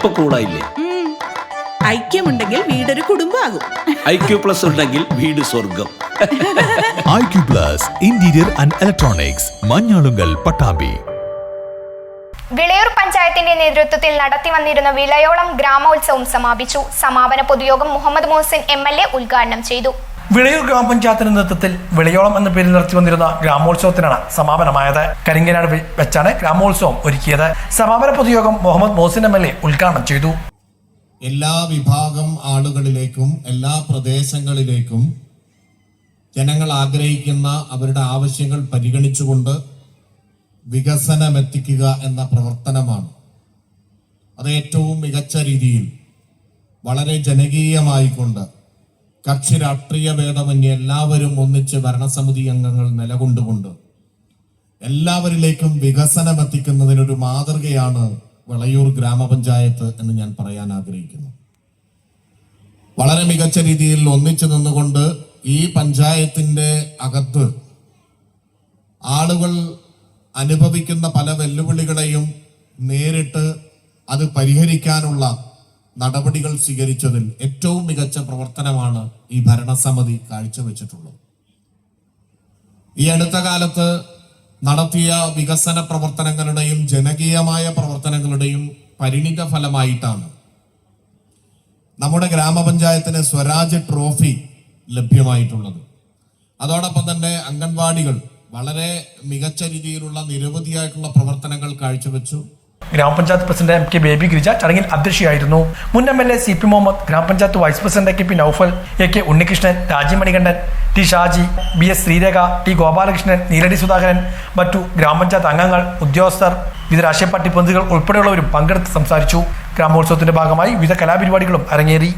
ഇപ്പൊ കൂളായില്ലേ ഐക്യമുണ്ടെങ്കിൽ വീടൊരു കുടുംബമാകും. ഐക്യു ക്യു പ്ലസ് ഉണ്ടെങ്കിൽ വീട് സ്വർഗം. IQ Q plus interior and electronics Manjalungal Pattambi. Vilayur പഞ്ചായത്തിന്റെ നേതൃത്വത്തിൽ നടത്തി വന്നിരുന്ന വിളയോളം ഗ്രാമോത്സവം സമാപിച്ചു. സമാപന പൊതുയോഗം Muhammad Mohasin M L A ഉദ്ഘാടനം ചെയ്തു. വിളയൂർ ഗ്രാമപഞ്ചായത്തിന്റെ നേതൃത്വത്തിൽ വിളയോളം എന്ന പേരിൽ നടത്തി വന്നിരുന്ന ഗ്രാമോത്സവത്തിനാണ് സമാപനമായത്. കരിങ്കനാട് വെച്ചാണ് ഗ്രാമോത്സവം ഒരുക്കിയത്. സമാപന പൊതുയോഗം Muhammad Mohsin M L A ഉദ്ഘാടനം ചെയ്തു. എല്ലാ വിഭാഗം ആളുകളിലേക്കും എല്ലാ പ്രദേശങ്ങളിലേക്കും ജനങ്ങൾ ആഗ്രഹിക്കുന്ന അവരുടെ ആവശ്യങ്ങൾ പരിഗണിച്ചുകൊണ്ട് വികസനമെത്തിക്കുക എന്ന പ്രവർത്തനമാണ്. അത് ഏറ്റവും മികച്ച രീതിയിൽ വളരെ ജനകീയമായിക്കൊണ്ട് കക്ഷി രാഷ്ട്രീയ ഭേദമന്യേ എല്ലാവരും ഒന്നിച്ച് ഭരണസമിതി അംഗങ്ങൾ നിലകൊണ്ടുകൊണ്ട് എല്ലാവരിലേക്കും വികസനം എത്തിക്കുന്നതിനൊരു മാതൃകയാണ് വിളയൂർ ഗ്രാമപഞ്ചായത്ത് എന്ന് ഞാൻ പറയാൻ ആഗ്രഹിക്കുന്നു. വളരെ മികച്ച രീതിയിൽ ഒന്നിച്ചു നിന്നുകൊണ്ട് ഈ പഞ്ചായത്തിന്റെ അകത്ത് ആളുകൾ അനുഭവിക്കുന്ന പല വെല്ലുവിളികളെയും നേരിട്ട് അത് പരിഹരിക്കാനുള്ള നടപടികൾ സ്വീകരിച്ചതിൽ ഏറ്റവും മികച്ച പ്രവർത്തനമാണ് ഈ ഭരണസമിതി കാഴ്ചവെച്ചിട്ടുള്ളത്. ഈ അടുത്ത കാലത്ത് നടത്തിയ വികസന പ്രവർത്തനങ്ങളുടെയും ജനകീയമായ പ്രവർത്തനങ്ങളുടെയും പരിണിത ഫലമായിട്ടാണ് നമ്മുടെ ഗ്രാമപഞ്ചായത്തിന് സ്വരാജ് ട്രോഫി ലഭ്യമായിട്ടുള്ളത്. അതോടൊപ്പം തന്നെ അംഗൻവാടികൾ വളരെ മികച്ച രീതിയിലുള്ള നിരവധിയായിട്ടുള്ള പ്രവർത്തനങ്ങൾ കാഴ്ചവെച്ചു. ഗ്രാമപഞ്ചായത്ത് president M K Baby Girija ചടങ്ങിൽ അധ്യക്ഷയായിരുന്നു. മുൻ M L A C P Muhammad ഗ്രാമപഞ്ചായത്ത് vice president K P Naufal A K Unnikrishnan Rajeev Manikandan T Shaji B S Sreerekha T Gopalakrishnan Neeladi Sudhakaran മറ്റു ഗ്രാമപഞ്ചായത്ത് അംഗങ്ങൾ ഉദ്യോഗസ്ഥർ വിവിധ രാഷ്ട്രീയ പാർട്ടി പ്രതിനിധികൾ ഉൾപ്പെടെയുള്ളവരും പങ്കെടുത്ത് സംസാരിച്ചു. ഗ്രാമോത്സവത്തിന്റെ ഭാഗമായി വിവിധ കലാപരിപാടികളും അരങ്ങേറി.